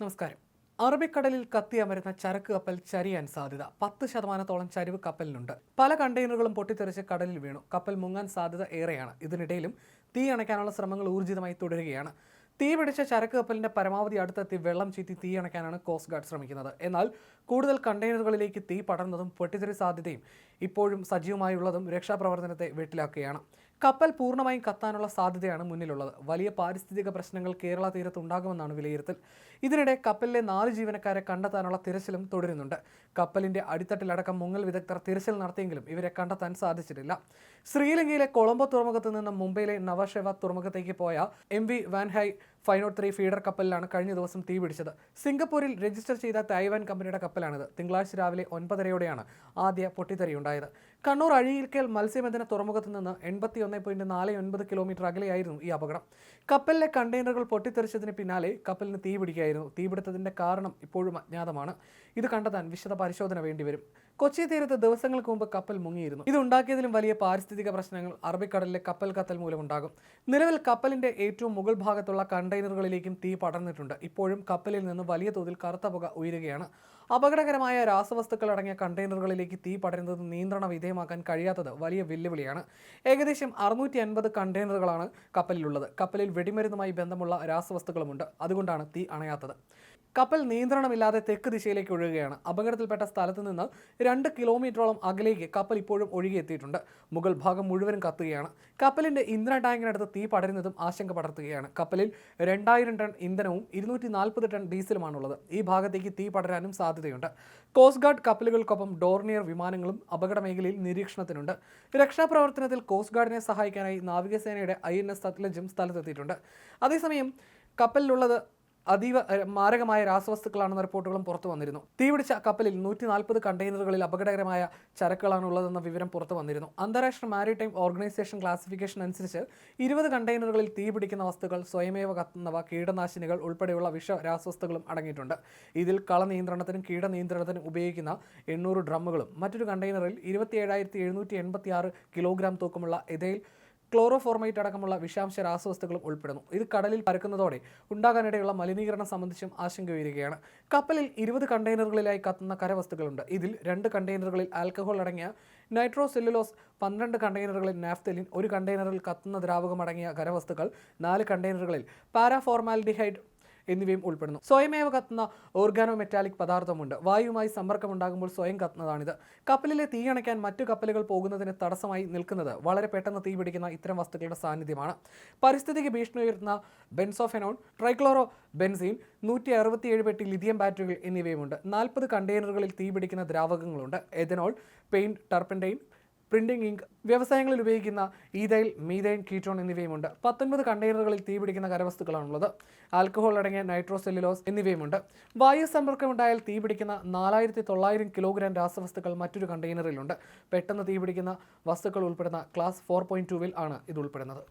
നമസ്കാരം. അറബിക്കടലിൽ കത്തിയമരുന്ന ചരക്ക് കപ്പൽ ചരിയാൻ സാധ്യത. പത്ത് ശതമാനത്തോളം ചരിവ് കപ്പലിനുണ്ട്. പല കണ്ടെയ്നറുകളും പൊട്ടിത്തെറിച്ച് കടലിൽ വീണു. കപ്പൽ മുങ്ങാൻ സാധ്യത ഏറെയാണ്. ഇതിനിടയിലും തീ അണയ്ക്കാനുള്ള ശ്രമങ്ങൾ ഊർജിതമായി തുടരുകയാണ്. തീ പിടിച്ച ചരക്ക് കപ്പലിന്റെ പരമാവധി അടുത്തെത്തി വെള്ളം ചീറ്റി തീ അണയ്ക്കാനാണ് കോസ്റ്റ് ഗാർഡ് ശ്രമിക്കുന്നത്. എന്നാൽ കൂടുതൽ കണ്ടെയ്നറുകളിലേക്ക് തീ പടർന്നതും പൊട്ടിത്തെറി സാധ്യതയും ഇപ്പോഴും സജീവമായുള്ളതും രക്ഷാപ്രവർത്തനത്തെ വെട്ടിലാക്കുകയാണ്. കപ്പൽ പൂർണമായും കത്താനുള്ള സാധ്യതയാണ് മുന്നിലുള്ളത്. വലിയ പാരിസ്ഥിതിക പ്രശ്നങ്ങൾ കേരള തീരത്ത് ഉണ്ടാകുമെന്നാണ് വിലയിരുത്തൽ. ഇതിനിടെ കപ്പലിലെ നാല് ജീവനക്കാരെ കണ്ടെത്താനുള്ള തിരച്ചിലും തുടരുന്നുണ്ട്. കപ്പലിന്റെ അടിത്തട്ടിലടക്കം മുങ്ങൽ വിദഗ്ധർ തിരച്ചിൽ നടത്തിയെങ്കിലും ഇവരെ കണ്ടെത്താൻ സാധിച്ചിട്ടില്ല. ശ്രീലങ്കയിലെ കൊളംബോ തുറമുഖത്ത് നിന്ന് മുംബൈയിലെ നവഷേവ തുറമുഖത്തേക്ക് പോയ M V Wan Hai five nought three feeder കപ്പലിലാണ് കഴിഞ്ഞ ദിവസം തീ പിടിച്ചത്. സിംഗപ്പൂരിൽ രജിസ്റ്റർ ചെയ്ത തായ്വാൻ കമ്പനിയുടെ കപ്പലാണിത്. തിങ്കളാഴ്ച രാവിലെ ഒൻപതരയോടെയാണ് ആദ്യ പൊട്ടിത്തെറിയുണ്ടായത്. കണ്ണൂർ അഴീക്കൽ മത്സ്യബന്ധന തുറമുഖത്ത് നിന്ന് എൺപത്തി ഒന്ന് പോയിന്റ് നാല് ഒൻപത് കിലോമീറ്റർ അകലെയായിരുന്നു ഈ അപകടം. കപ്പലിലെ കണ്ടെയ്നറുകൾ പൊട്ടിത്തെറിച്ചതിന് പിന്നാലെ കപ്പലിന് തീ പിടിക്കുകയായിരുന്നു തീപിടുത്തതിന്റെ കാരണം ഇപ്പോഴും അജ്ഞാതമാണ്. ഇത് കണ്ടെത്താൻ വിശദ പരിശോധന വേണ്ടിവരും. കൊച്ചി തീരത്ത് ദിവസങ്ങൾക്ക് മുമ്പ് കപ്പൽ മുങ്ങിയിരുന്നു. ഇത് ഉണ്ടാക്കിയതിലും വലിയ പാരിസ്ഥിതിക പ്രശ്നങ്ങൾ അറബിക്കടലിലെ കപ്പൽ കത്തൽ മൂലമുണ്ടാകും. നിലവിൽ കപ്പലിന്റെ ഏറ്റവും മുകൾ ഭാഗത്തുള്ള കണ്ടെയ്നറുകളിലേക്കും തീ പടർന്നിട്ടുണ്ട്. ഇപ്പോഴും കപ്പലിൽ നിന്ന് വലിയ തോതിൽ കറുത്ത പുക ഉയരുകയാണ്. അപകടകരമായ രാസവസ്തുക്കൾ അടങ്ങിയ കണ്ടെയ്നറുകളിലേക്ക് തീ പടരുന്നത് നിയന്ത്രണ വിധേയമാക്കാൻ കഴിയാത്തത് വലിയ വെല്ലുവിളിയാണ്. ഏകദേശം അറുന്നൂറ്റി അൻപത് കണ്ടെയ്നറുകളാണ് കപ്പലിലുള്ളത്. കപ്പലിൽ വെടിമരുന്നുമായി ബന്ധമുള്ള രാസവസ്തുക്കളുമുണ്ട്. അതുകൊണ്ടാണ് തീ അണയാത്തത്. കപ്പൽ നിയന്ത്രണമില്ലാതെ തെക്ക് ദിശയിലേക്ക് ഒഴുകുകയാണ്. അപകടത്തിൽപ്പെട്ട സ്ഥലത്ത് നിന്ന് രണ്ട് കിലോമീറ്ററോളം അകലേക്ക് കപ്പൽ ഇപ്പോഴും ഒഴുകിയെത്തിയിട്ടുണ്ട്. മുകൾ ഭാഗം മുഴുവനും കത്തുകയാണ്. കപ്പലിന്റെ ഇന്ധന ടാങ്കിനടുത്ത് തീ പടരുന്നതും ആശങ്ക പടർത്തുകയാണ്. കപ്പലിൽ രണ്ടായിരം ടൺ ഇന്ധനവും ഇരുന്നൂറ്റി നാൽപ്പത് ടൺ ഡീസലുമാണുള്ളത്. ഈ ഭാഗത്തേക്ക് തീ പടരാനും സാധ്യതയുണ്ട്. കോസ്റ്റ് ഗാർഡ് കപ്പലുകൾക്കൊപ്പം ഡോർണിയർ വിമാനങ്ങളും അപകട മേഖലയിൽ നിരീക്ഷണത്തിനുണ്ട്. രക്ഷാപ്രവർത്തനത്തിൽ കോസ്റ്റ് ഗാർഡിനെ സഹായിക്കാനായി നാവികസേനയുടെ ഐ എൻ എസ് സത്ലജും സ്ഥലത്തെത്തിയിട്ടുണ്ട്. അതേസമയം കപ്പലിലുള്ളത് അതീവ മാരകമായ രാസവസ്തുക്കളാണെന്ന റിപ്പോർട്ടുകളും പുറത്തു വന്നിരുന്നു. തീപിടിച്ച കപ്പലിൽ നൂറ്റി നാൽപ്പത് കണ്ടെയ്നറുകളിൽ അപകടകരമായ ചരക്കുകളാണ് ഉള്ളതെന്ന വിവരം പുറത്തു വന്നിരുന്നു. അന്താരാഷ്ട്ര മാരിടൈം ഓർഗനൈസേഷൻ ക്ലാസിഫിക്കേഷൻ അനുസരിച്ച് ഇരുപത് കണ്ടെയ്നറുകളിൽ തീപിടിക്കുന്ന വസ്തുക്കൾ സ്വയമേവ കത്തുന്നവ കീടനാശിനികൾ ഉൾപ്പെടെയുള്ള വിഷ രാസവസ്തുക്കളും അടങ്ങിയിട്ടുണ്ട്. ഇതിൽ കള കളനിയന്ത്രണത്തിനും കീടനിയന്ത്രണത്തിനും ഉപയോഗിക്കുന്ന എണ്ണൂറ് ഡ്രമ്മുകളും മറ്റൊരു കണ്ടെയ്നറിൽ ഇരുപത്തി ഏഴായിരത്തി എഴുന്നൂറ്റി എൺപത്തി ആറ് കിലോഗ്രാം തൂക്കമുള്ള എഥൈൽ ക്ലോറോഫോർമേറ്റ് അടക്കമുള്ള വിഷാംശ രാസവസ്തുക്കളും ഉൾപ്പെടുന്നു. ഇത് കടലിൽ പരക്കുന്നതോടെ ഉണ്ടാകാനിടയുള്ള മലിനീകരണം സംബന്ധിച്ചും ആശങ്ക ഉയരുകയാണ്. കപ്പലിൽ ഇരുപത് കണ്ടെയ്നറുകളിലായി കത്തുന്ന കരവസ്തുക്കളുണ്ട്. ഇതിൽ രണ്ട് കണ്ടെയ്നറുകളിൽ ആൽക്കഹോൾ അടങ്ങിയ നൈട്രോസെല്ലുലോസ് പന്ത്രണ്ട് കണ്ടെയ്നറുകളിൽ നാഫ്തലിൻ ഒരു കണ്ടെയ്നറിൽ കത്തുന്ന ദ്രാവകമടങ്ങിയ കരവസ്തുക്കൾ നാല് കണ്ടെയ്നറുകളിൽ പാരാഫോർമാൽഡിഹൈഡ് എന്നിവയും ഉൾപ്പെടുന്നു. സ്വയമേവ കത്തുന്ന ഓർഗാനോ മെറ്റാലിക് പദാർത്ഥമുണ്ട്. വായുവുമായി സമ്പർക്കമുണ്ടാകുമ്പോൾ സ്വയം കത്തുന്നതാണിത്. കപ്പലിലെ തീ അണയ്ക്കാൻ മറ്റു കപ്പലുകൾ പോകുന്നതിന് തടസ്സമായി നിൽക്കുന്നത് വളരെ പെട്ടെന്ന് തീ പിടിക്കുന്ന ഇത്തരം വസ്തുക്കളുടെ സാന്നിധ്യമാണ്. പരിസ്ഥിതിക്ക് ഭീഷണി ഉയർത്തുന്ന ബെൻസോഫെനോൺ ട്രൈക്ലോറോ ബെൻസീൻ നൂറ്റി അറുപത്തിയേഴ് പെട്ടി ലിഥിയം ബാറ്ററികൾ എന്നിവയുമുണ്ട്. നാൽപ്പത് കണ്ടെയ്നറുകളിൽ തീപിടിക്കുന്ന ദ്രാവകങ്ങളുണ്ട്. Ethanol paint turpentine printing ink വ്യവസായങ്ങളിൽ ഉപയോഗിക്കുന്ന ഈതൈൽ മീതൈൻ കീറ്റോൺ എന്നിവയുമുണ്ട്. പത്തൊൻപത് കണ്ടെയ്നറുകളിൽ തീപിടിക്കുന്ന കരവസ്തുക്കളാണുള്ളത്. ആൽക്കഹോൾ അടങ്ങിയ നൈട്രോസെല്ലുലോസ് എന്നിവയുമുണ്ട്. വായു സമ്പർക്കമുണ്ടായാൽ തീപിടിക്കുന്ന നാലായിരത്തി തൊള്ളായിരം കിലോഗ്രാം രാസവസ്തുക്കൾ മറ്റൊരു കണ്ടെയ്നറിലുണ്ട്. പെട്ടെന്ന് തീപിടിക്കുന്ന വസ്തുക്കൾ ഉൾപ്പെടുന്ന ക്ലാസ് ഫോർ പോയിന്റ് ടൂവിൽ ആണ് ഇത് ഉൾപ്പെടുന്നത്.